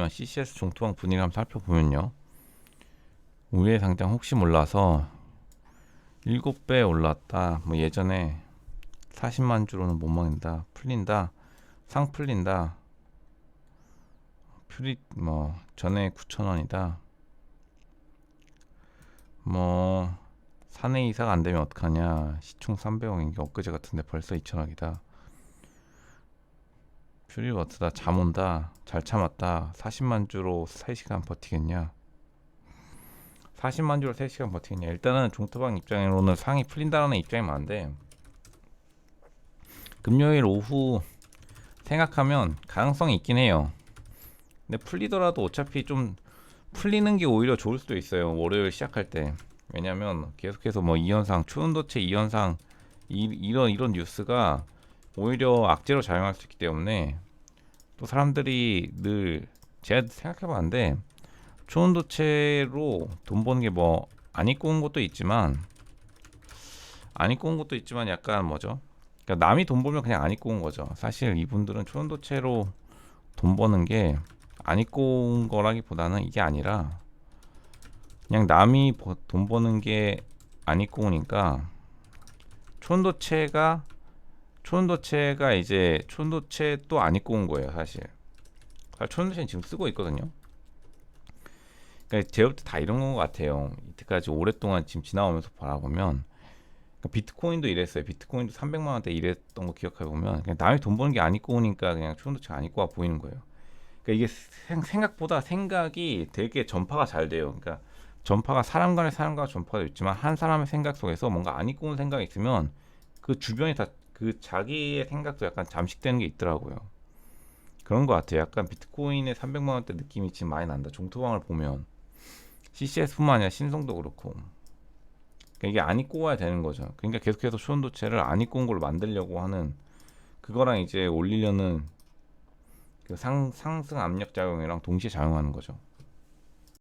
살펴보면 CCS 종토방 분위기 한번 살펴보면요. 우회 상장 혹시 몰라서 7배 올랐다. 뭐 예전에 40만 주로는 못 먹는다. 풀린다. 상 풀린다. 퓨리 뭐 전에 9,000원이다. 뭐 사내 이사가 안 되면 어떡하냐. 시총 300억인 게 엊그제 같은데 벌써 2천억이다. 퓨리버트다 잠 온다 잘 참았다. 40만 주로 3시간 버티겠냐? 40만 주로 3시간 버티겠냐? 일단은 종토방 입장으로는 상이 풀린다는 입장이 많은데 금요일 오후 생각하면 가능성이 있긴 해요. 근데 풀리더라도 어차피 좀 풀리는 게 오히려 좋을 수도 있어요 월요일 시작할 때. 왜냐면 계속해서 뭐 이현상 추운도체 이현상 이, 이런 이런 뉴스가 오히려 악재로 작용할 수 있기 때문에 또 사람들이 늘 제가 생각해봤는데 초온도체로 돈 버는 게 뭐 안 입고 온 것도 있지만 안 입고 온 것도 있지만 약간 뭐죠? 그러니까 남이 돈 벌면 그냥 안 입고 온 거죠. 사실 이분들은 초온도체로 돈 버는 게 안 입고 온 거라기보다는 이게 아니라 그냥 남이 버- 돈 버는 게 안 입고 오니까 초온도체가 초온도체가 이제 초온도체 또 안 입고 온 거예요 사실. 초온도체는 지금 쓰고 있거든요. 그러니까 제가 볼때 다 이런 것 같아요. 이때까지 오랫동안 지금 지나오면서 바라보면. 그러니까 비트코인도 이랬어요. 비트코인도 300만 원대 이랬던 거 기억해 보면 그냥 남이 돈 버는 게 안 입고 오니까 그냥 초온도체가 안 입고 와 보이는 거예요. 그러니까 이게 생, 생각보다 생각이 되게 전파가 잘 돼요. 그러니까 전파가 사람 간의 사람 간의 전파가 있지만 한 사람의 생각 속에서 뭔가 안 입고 온 생각이 있으면 그 주변이 다 그 자기의 생각도 약간 잠식되는 게 있더라고요. 그런 것 같아요. 약간 비트코인의 300만 원대 느낌이 지금 많이 난다. 종토방을 보면 CCS뿐만 아니라 신성도 그렇고 그러니까 이게 안 입고 와야 되는 거죠. 그러니까 계속해서 초온도체를 안 입고 온 걸로 만들려고 하는 그거랑 이제 올리려는 그 상, 상승 압력 작용이랑 동시에 작용하는 거죠.